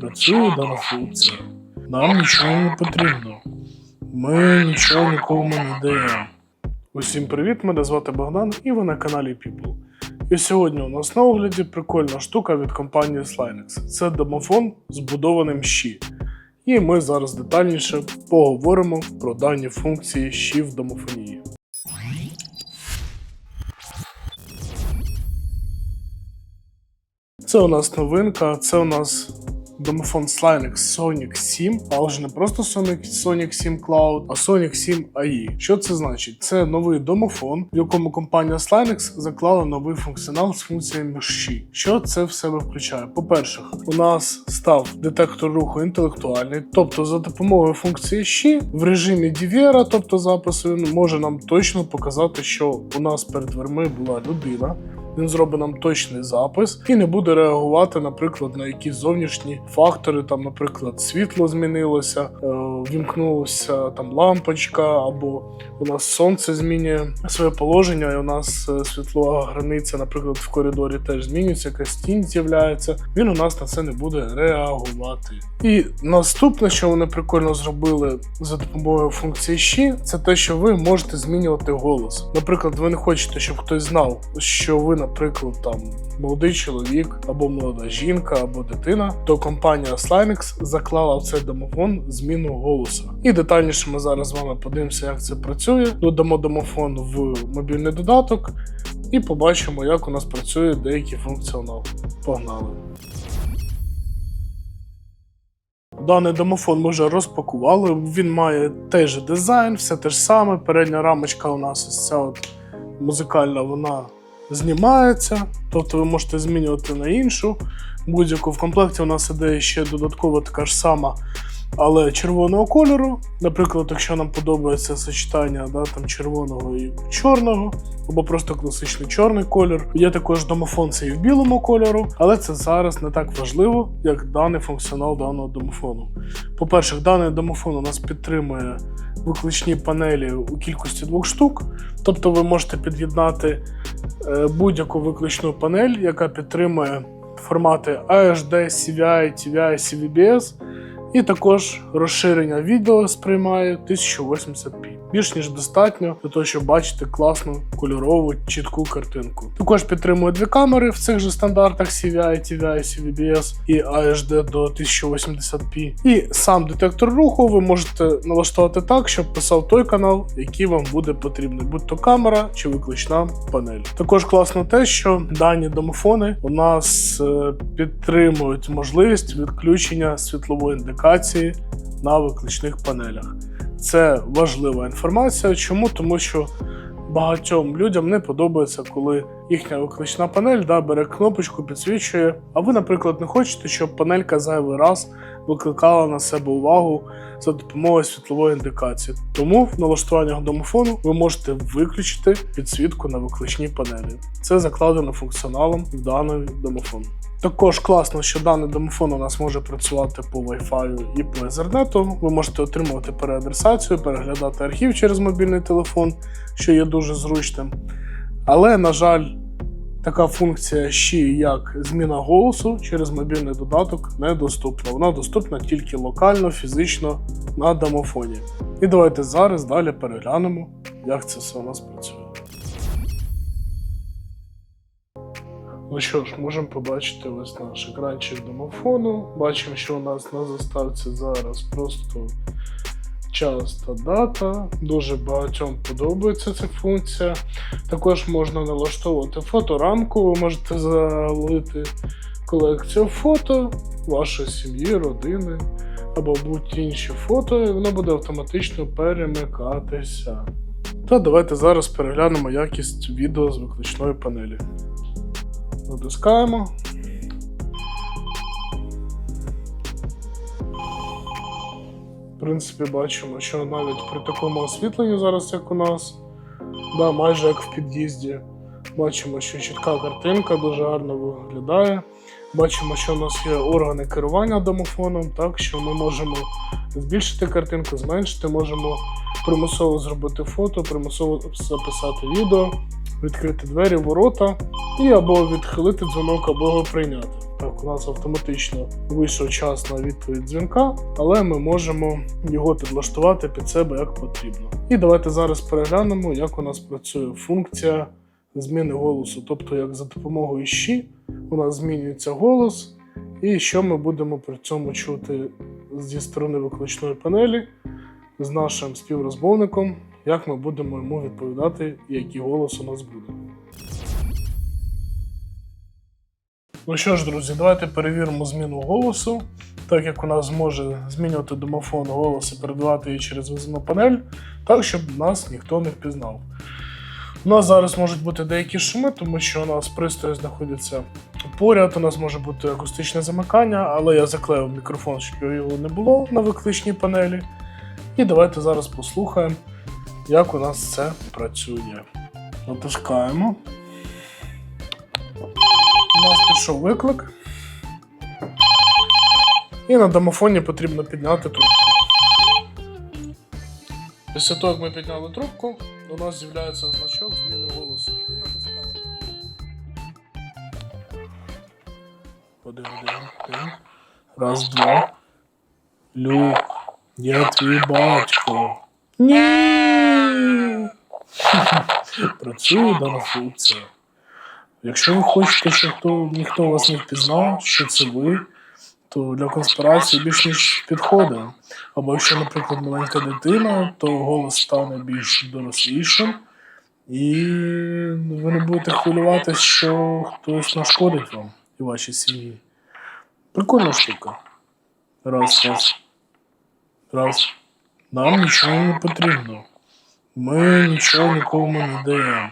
Працює дана функція. Нам нічого не потрібно. Ми нічого нікому не даємо. Усім привіт, мене звати Богдан і ви на каналі People. І сьогодні у нас на огляді прикольна штука від компанії Slinex. Це домофон з будованим щі. І ми зараз детальніше поговоримо про дані функції щі в домофонії. Це у нас новинка, це у нас домофон Slinex Sonic 7, але вже не просто Sonic, Sonic 7 Cloud, а Sonic 7 AI. Що це значить? Це новий домофон, в якому компанія Slinex заклала новий функціонал з функціями щі. Що це в себе включає? По-перше, у нас став детектор руху інтелектуальний, тобто за допомогою функції щі в режимі DVR, тобто запису, він може нам точно показати, що у нас перед дверми була людина. Він зробить нам точний запис і не буде реагувати, наприклад, на якісь зовнішні фактори. Там, наприклад, світло змінилося, е, вімкнулася там лампочка, або у нас сонце змінює своє положення, і у нас е, світлова границя, наприклад, в коридорі теж змінюється, якась тінь з'являється. Він у нас на це не буде реагувати. І наступне, що вони прикольно зробили за допомогою функції щі, це те, що ви можете змінювати голос. Наприклад, ви не хочете, щоб хтось знав, що ви, наприклад, там молодий чоловік або молода жінка, або дитина, то компанія Slimex заклала в цей домофон зміну голосу. І детальніше ми зараз з вами подивимося, як це працює. Додамо домофон в мобільний додаток і побачимо, як у нас працює деякий функціонал. Погнали! Даний домофон ми вже розпакували. Він має той же дизайн, все те ж саме. Передня рамочка у нас ось ця от музикальна, вона знімається. Тобто ви можете змінювати на іншу. Будь-яку в комплекті у нас іде ще додатково така ж сама, але червоного кольору. Наприклад, якщо нам подобається сочетання да, там, червоного і чорного, або просто класичний чорний кольор. Є також домофон це і в білому кольору, але це зараз не так важливо, як даний функціонал даного домофону. По-перше, даний домофон у нас підтримує викличні панелі у кількості двох штук. Тобто ви можете під'єднати е, будь-яку викличну панель, яка підтримує формати AHD, CVI, TVI, CVBS. І також розширення відео сприймає 1080p. Більш ніж достатньо для того, щоб бачити класну кольорову чітку картинку. Також підтримує дві камери в цих же стандартах CVI, TVI, CVBS і AHD до 1080p. І сам детектор руху ви можете налаштувати так, щоб писав той канал, який вам буде потрібний, будь то камера чи виключна панель. Також класно те, що дані домофони у нас е, підтримують можливість відключення світлової індикації на виключних панелях. Це важлива інформація. Чому? Тому що багатьом людям не подобається, коли їхня виклична панель да, бере кнопочку, підсвічує. А ви, наприклад, не хочете, щоб панелька зайвий раз викликала на себе увагу за допомогою світлової індикації. Тому в налаштуваннях домофону ви можете виключити підсвітку на викличній панелі. Це закладено функціоналом в даний домофон. Також класно, що даний домофон у нас може працювати по Wi-Fi і по Ethernet. Ви можете отримувати переадресацію, переглядати архів через мобільний телефон, що є дуже зручним. Але, на жаль, така функція ще як зміна голосу через мобільний додаток недоступна. Вона доступна тільки локально, фізично на домофоні. І давайте зараз далі переглянемо, як це все у нас працює. Ну що ж, можемо побачити ось наш екранчик домофону. Бачимо, що у нас на заставці зараз просто час та дата. Дуже багатьом подобається ця функція. Також можна налаштовувати фоторамку, ви можете залити колекцію фото вашої сім'ї, родини або будь інші фото, і воно буде автоматично перемикатися. Та давайте зараз переглянемо якість відео з виключної панелі. Натискаємо. Принципі, бачимо, що навіть при такому освітленні зараз, як у нас, да, майже як в під'їзді, бачимо, що чітка картинка дуже гарно виглядає. Бачимо, що у нас є органи керування домофоном, так що ми можемо збільшити картинку, зменшити, можемо примусово зробити фото, примусово записати відео, відкрити двері, ворота і або відхилити дзвонок, або його прийняти. Так, у нас автоматично вийшов час на відповідь дзвінка, але ми можемо його підлаштувати під себе як потрібно. І давайте зараз переглянемо, як у нас працює функція зміни голосу. Тобто, як за допомогою щі у нас змінюється голос, і що ми будемо при цьому чути зі сторони викличної панелі з нашим співрозмовником, як ми будемо йому відповідати, який голос у нас буде. Ну що ж, друзі, давайте перевіримо зміну голосу. Так як у нас зможе змінювати домофон голос і передавати її через визовну панель, так щоб нас ніхто не впізнав. У нас зараз можуть бути деякі шуми, тому що у нас пристрій знаходиться поряд, у нас може бути акустичне замикання, але я заклеїв мікрофон, щоб його не було на викличній панелі. І давайте зараз послухаємо, як у нас це працює. Натискаємо. У нас пішов виклик. І на домофоні потрібно підняти трубку. Після того, як ми підняли трубку, у нас з'являється значок зміни голосу. Один, один. Раз, два. Люк, я твій батько. Ні. Працює дана функція. Якщо ви хочете, щоб хто, ніхто вас не впізнав, що це ви, то для конспірації більш ніж підходить. Або якщо, наприклад, маленька дитина, то голос стане більш дорослішим, і ви не будете хвилюватися, що хтось нашкодить вам і вашій сім'ї. Прикольна штука. Раз, раз. Раз. Нам нічого не потрібно. Ми нічого нікому не даємо.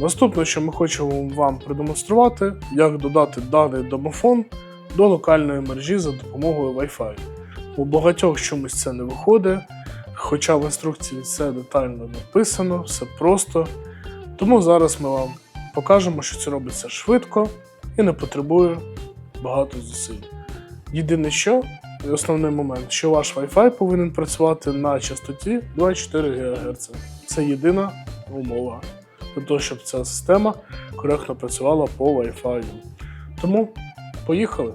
Наступне, що ми хочемо вам продемонструвати, як додати даний домофон до локальної мережі за допомогою Wi-Fi. У багатьох чомусь це не виходить, хоча в інструкції все детально написано, все просто. Тому зараз ми вам покажемо, що це робиться швидко і не потребує багато зусиль. Єдине що, і основний момент, що ваш Wi-Fi повинен працювати на частоті 24 ГГц. Це єдина умова для того, щоб ця система коректно працювала по Wi-Fi. Тому поїхали.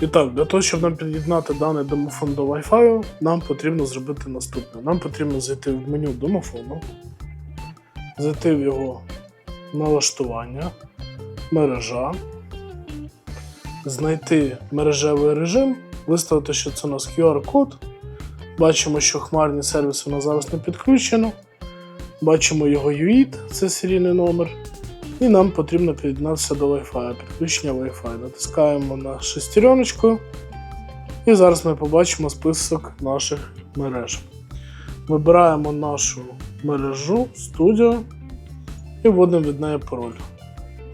І так, для того, щоб нам під'єднати даний домофон до Wi-Fi, нам потрібно зробити наступне. Нам потрібно зайти в меню домофону, зайти в його налаштування, мережа, знайти мережевий режим, виставити, що це у нас QR-код. Бачимо, що хмарні сервіси у нас зараз не підключено. Бачимо його UID, це серійний номер. І нам потрібно під'єднатися до Wi-Fi, підключення Wi-Fi. Натискаємо на шестереночку. І зараз ми побачимо список наших мереж. Вибираємо нашу мережу Studio і вводимо від неї пароль.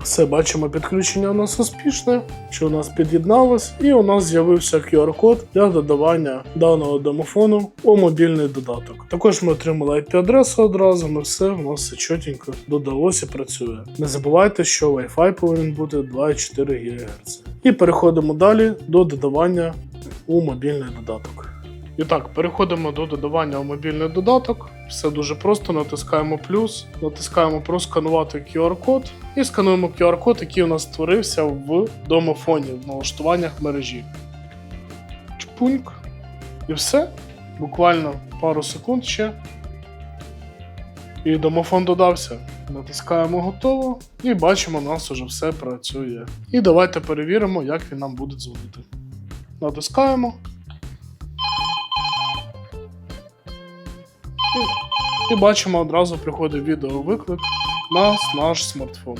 Все, бачимо, підключення у нас успішне, що у нас під'єдналось, і у нас з'явився QR-код для додавання даного домофону у мобільний додаток. Також ми отримали IP-адресу одразу, ми все, у нас все чотенько додалося і працює. Не забувайте, що Wi-Fi повинен бути 2,4 ГГц. І переходимо далі до додавання у мобільний додаток. І так, переходимо до додавання у мобільний додаток. Все дуже просто. Натискаємо плюс, натискаємо просканувати QR-код і скануємо QR-код, який у нас створився в домофоні в налаштуваннях мережі. Чпуньк. І все. Буквально пару секунд ще. І домофон додався. Натискаємо готово і бачимо, у нас уже все працює. І давайте перевіримо, як він нам буде дзвонити. Натискаємо. І бачимо, одразу приходить відеовиклик на наш смартфон.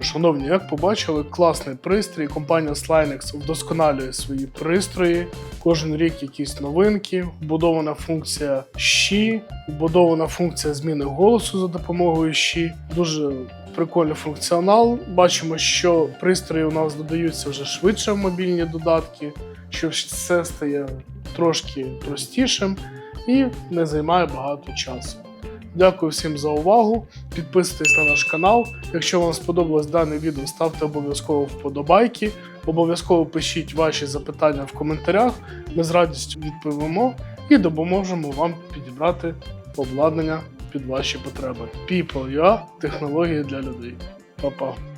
Шановні, як побачили, класний пристрій. Компанія Slinex вдосконалює свої пристрої. Кожен рік якісь новинки, вбудована функція щі, вбудована функція зміни голосу за допомогою щі. Дуже прикольний функціонал. Бачимо, що пристрої у нас додаються вже швидше в мобільні додатки, що все стає трошки простішим і не займає багато часу. Дякую всім за увагу. Підписуйтесь на наш канал. Якщо вам сподобалось дане відео, ставте обов'язково вподобайки. Обов'язково пишіть ваші запитання в коментарях. Ми з радістю відповімо і допоможемо вам підібрати обладнання під ваші потреби. People.ua – технології для людей. Па-па.